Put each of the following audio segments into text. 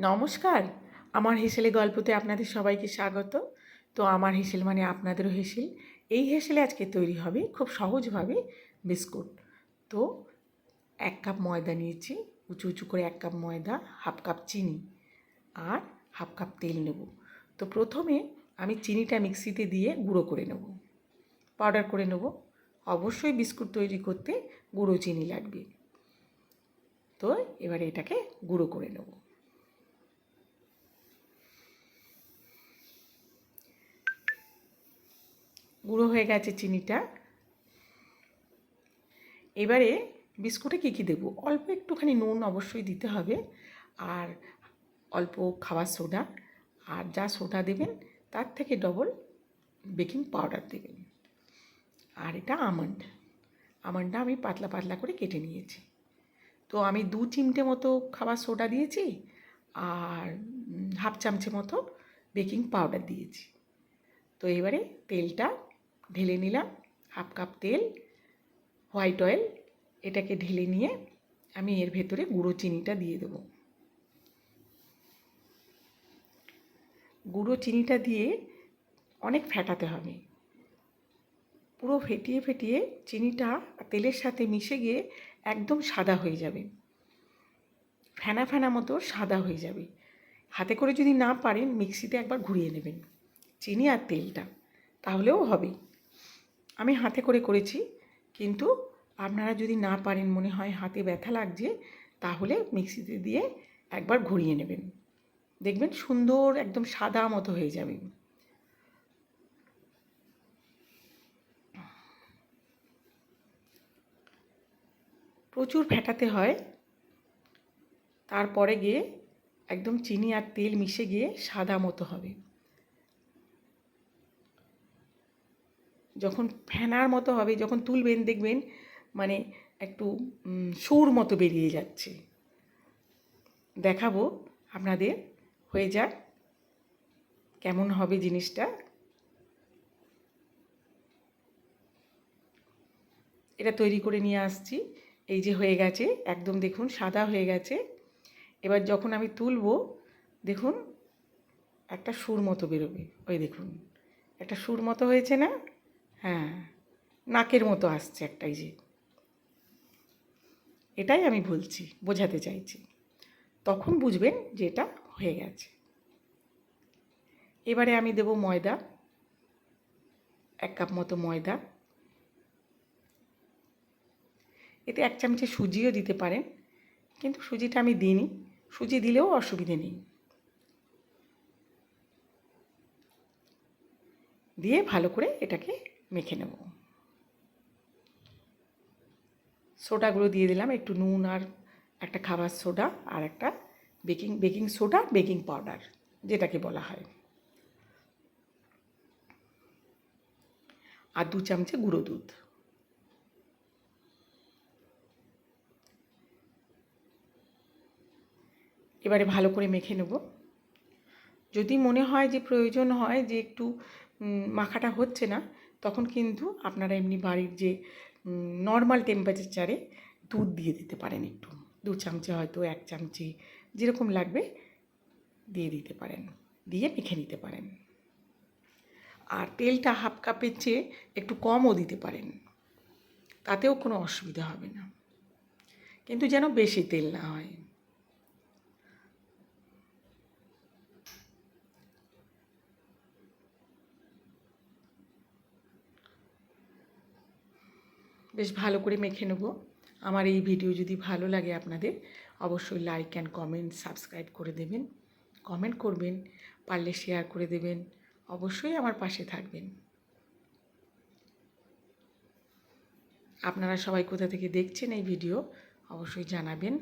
নমস্কার। আমার হেসেলে গল্পতে আপনাদের সবাইকে স্বাগত। তো আমার হেসেল মানে আপনাদেরও হেসেল। এই হেসেলে আজকে তৈরি হবে খুব সহজভাবে বিস্কুট। তো এক কাপ ময়দা নিয়েছি, উঁচু উঁচু করে এক কাপ ময়দা, হাফ কাপ চিনি আর হাফ কাপ তেল নেব। তো প্রথমে আমি চিনিটা মিক্সিতে দিয়ে গুঁড়ো করে নেব। পাউডার করে নেব। অবশ্যই বিস্কুট তৈরি করতে গুঁড়ো চিনি লাগবে। তো এবারে এটাকে গুঁড়ো করে নেব। গুঁড়ো হয়ে গেছে চিনিটা। এবারে বিস্কুটে কী কী দেবো? অল্প একটুখানি নুন অবশ্যই দিতে হবে। আর অল্প খাবার সোডা। আর যা সোডা দেবেন, তার থেকে ডবল বেকিং পাউডার দেবেন। আর এটা আমন্ড। আমন্ডটা আমি পাতলা পাতলা করে কেটে নিয়েছি। তো আমি দু চিমটে মতো খাবার সোডা দিয়েছি, আর হাফ চামচে মতো বেকিং পাউডার দিয়েছি। তো এবারে তেলটা ঢেলে নিলাম হাফ কাপ তেল, হোয়াইট অয়েল, এটাকে ঢেলে নিয়ে আমি এর ভেতরে গুঁড়ো চিনিটা দিয়ে দেবো। গুঁড়ো চিনিটা দিয়ে অনেক ফেটাতে হবে। পুরো ফেটিয়ে ফেটিয়ে চিনিটা তেলের সাথে মিশে গিয়ে একদম সাদা হয়ে যাবে। ফেনা ফেনা মতো সাদা হয়ে যাবে। হাতে করে যদি না পারেন, মিক্সিতে একবার ঘুরিয়ে নেবেন। চিনি আর তেলটা, তাহলেও হবে। আমি হাতে করে করেছি, কিন্তু আপনারা যদি না পারেন মনে হয় হাতে ব্যথা লাগছে, তাহলে মিক্সিতে দিয়ে একবার ঘুরিয়ে নেবেন। দেখবেন সুন্দর একদম সাদা মতো হয়ে যাবে। প্রচুর ফেটাতে হয়। তারপরে গিয়ে একদম চিনি আর তেল মিশে গিয়ে সাদা মতো হবে। যখন ফেনার মতো হবে, যখন তুলবেন, দেখবেন মানে একটু সুর মতো বেরিয়ে যাচ্ছে। দেখাবো আপনাদের, হয়ে যাক। কেমন হবে জিনিসটা। এটা তৈরি করে নিয়ে আসছি। এই যে হয়ে গেছে, একদম দেখুন সাদা হয়ে গেছে। এবার যখন আমি তুলবো, দেখুন একটা সুর মতো বেরোবে। ওই দেখুন, একটা সুর মতো হয়েছে না? হ্যাঁ নাকের মতো আসছে একটাই যে। এটাই আমি বলছি বোঝাতে চাইছি। তখন বুঝবেন যে এটা হয়ে গেছে। এবারে আমি দেব ময়দা, এক কাপ মতো ময়দা। এতে এক চামচে সুজিও দিতে পারেন, কিন্তু সুজিটা আমি দিইনি। সুজি দিলেও অসুবিধে নেই। দিয়ে ভালো করে এটাকে মেখে নেব। সোডাগুলো দিয়ে দিলাম, একটু নুন আর একটা খাবার সোডা আর একটা baking baking soda, baking powder, যেটাকে বলা হয়। আর দু চামচে গুঁড়ো দুধ। এবারে ভালো করে মেখে নেব। যদি মনে হয় যে প্রয়োজন হয় যে একটু মাখাটা হচ্ছে না তখন কিন্তু আপনারা এমনি বাড়ির যে নর্মাল টেম্পারেচারে দুধ দিয়ে দিতে পারেন একটু। দু চামচে হয়তো এক চামচি যেরকম লাগবে দিয়ে দিতে পারেন, দিয়ে মেখে নিতে পারেন। আর তেলটা হাফ কাপের চেয়ে একটু কমও দিতে পারেন। তাতেও কোনো অসুবিধা হবে না। কিন্তু যেন বেশি তেল না হয়। বেশ ভালো করে মেখে নেব। আমার এই ভিডিও যদি ভালো লাগে আপনাদের, অবশ্যই লাইক অ্যান্ড কমেন্ট সাবস্ক্রাইব করে দেবেন। কমেন্ট করবেন, পারলে শেয়ার করে দেবেন, অবশ্যই আমার পাশে থাকবেন। আপনারা সবাই কোথা থেকে দেখছেন এই ভিডিও, অবশ্যই জানাবেন।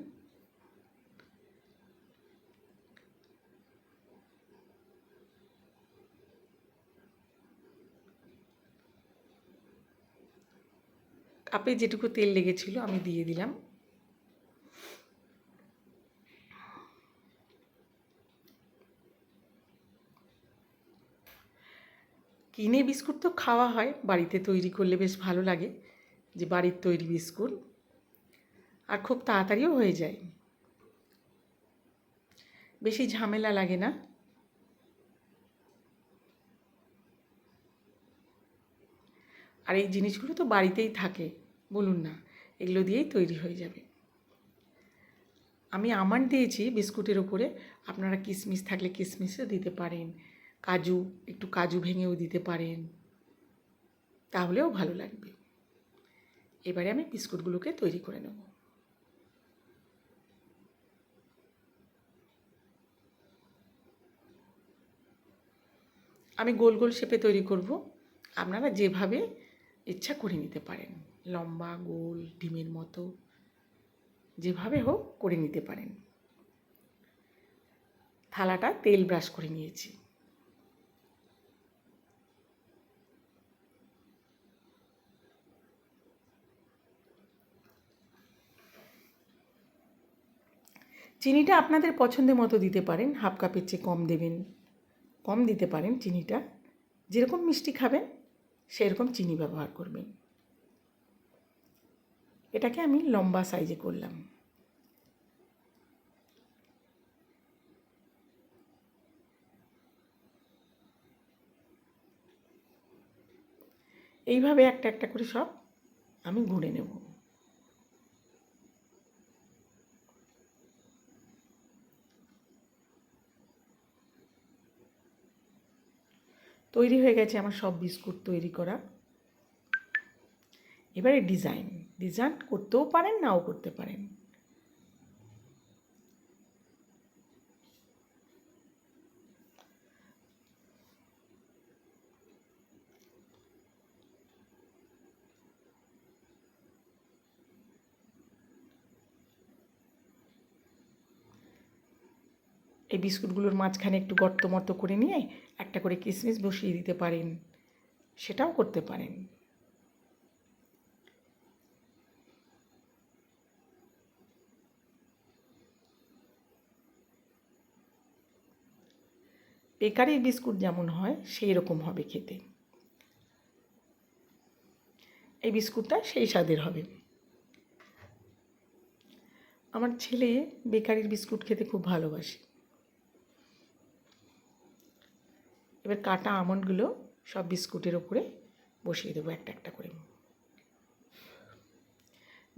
কাপে যেটুকু তেল লেগেছিল আমি দিয়ে দিলাম। কিনে বিস্কুট তো খাওয়া হয়, বাড়িতে তৈরি করলে বেশ ভালো লাগে যে বাড়ির তৈরি বিস্কুট। আর খুব তাড়াতাড়িও হয়ে যায়। বেশি ঝামেলা লাগে না। আর এই জিনিসগুলো তো বাড়িতেই থাকে। বলুন না, এগুলো দিয়েই তৈরি হয়ে যাবে। আমি আমার দিয়েছি বিস্কুটের ওপরে, আপনারা কিশমিশ থাকলে কিশমিশও দিতে পারেন, কাজু, একটু কাজু ভেঙেও দিতে পারেন, তাহলেও ভালো লাগবে। এবারে আমি বিস্কুটগুলোকে তৈরি করে নেব। আমি গোল গোল শেপে তৈরি করব, আপনারা যেভাবে ইচ্ছা করে নিতে পারেন। লম্বা, গোল, ডিমের মতো, যেভাবে হোক করে নিতে পারেন। থালাটা তেল ব্রাশ করে নিয়েছি। চিনিটা আপনাদের পছন্দের মতো দিতে পারেন, হাফ কাপের চেয়ে কম দেবেন, কম দিতে পারেন চিনিটা। যেরকম মিষ্টি খাবেন, সেরকম চিনি ব্যবহার করবেন। এটাকে আমি লম্বা সাইজে করলাম। এইভাবে একটা একটা করে সব আমি ঘুরে নেব। তৈরি হয়ে গেছে আমার সব বিস্কুট তৈরি করা। এবারে ডিজাইন। ডিজাইন করতেও পারেন, নাও করতে পারেন। এই বিস্কুটগুলোর মাঝখানে একটু গর্ত মতো করে নিয়ে একটা করে কিসমিস বসিয়ে দিতে পারেন, সেটাও করতে পারেন। বেকারির বিস্কুট যেমন হয়, সেই রকম হবে খেতে। এই বিস্কুটটা সেই স্বাদের হবে। আমার ছেলে বেকারির বিস্কুট খেতে খুব ভালোবাসে। এবার কাটা আমন্ডগুলো সব বিস্কুটের ওপরে বসিয়ে দেবো একটা একটা করে।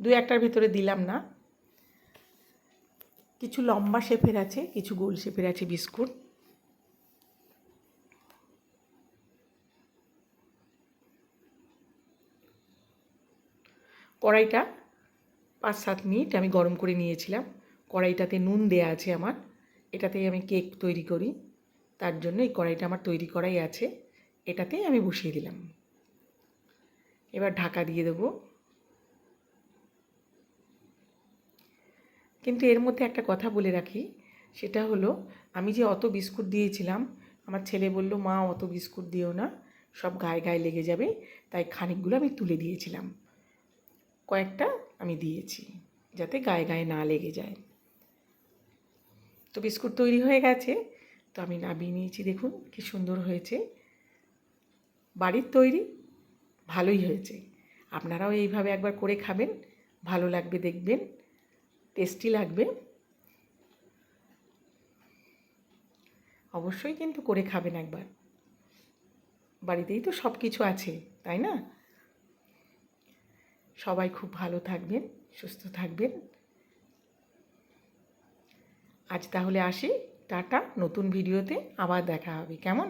দু একটার ভেতরে দিলাম না। কিছু লম্বা শেপের আছে, কিছু গোল শেপের আছে বিস্কুট। কড়াইটা পাঁচ সাত মিনিট আমি গরম করে নিয়েছিলাম। কড়াইটাতে নুন দেয়া আছে আমার। এটাতেই আমি কেক তৈরি করি। তার জন্য এই কড়াইটা আমার তৈরি করাই আছে। এটাতেই আমি বসিয়ে দিলাম। এবার ঢাকা দিয়ে দেবো। কিন্তু এর মধ্যে একটা কথা বলে রাখি। সেটা হলো, আমি যে অত বিস্কুট দিয়েছিলাম, আমার ছেলে বলল, মা, অত বিস্কুট দিও না। সব গায়ে গায়ে লেগে যাবে। তাই খানিকগুলো আমি তুলে দিয়েছিলাম। কয়েকটা আমি দিয়েছি, যাতে গায়ে গায়ে না লেগে যায়। তো বিস্কুট তৈরি হয়ে গেছে, তো আমি নামিয়ে নিয়েছি। দেখুন কি সুন্দর হয়েছে। বাড়ির তৈরি, ভালোই হয়েছে। আপনারাও এইভাবে একবার করে খাবেন, ভালো লাগবে দেখবেন, টেস্টি লাগবে। অবশ্যই কিন্তু করে খাবেন একবার। বাড়িতেই তো সব কিছু আছে, তাই না? সবাই খুব ভালো থাকবেন, সুস্থ থাকবেন। আজ তাহলে আসি, টাটা, নতুন ভিডিওতে আবার দেখা হবে, কেমন?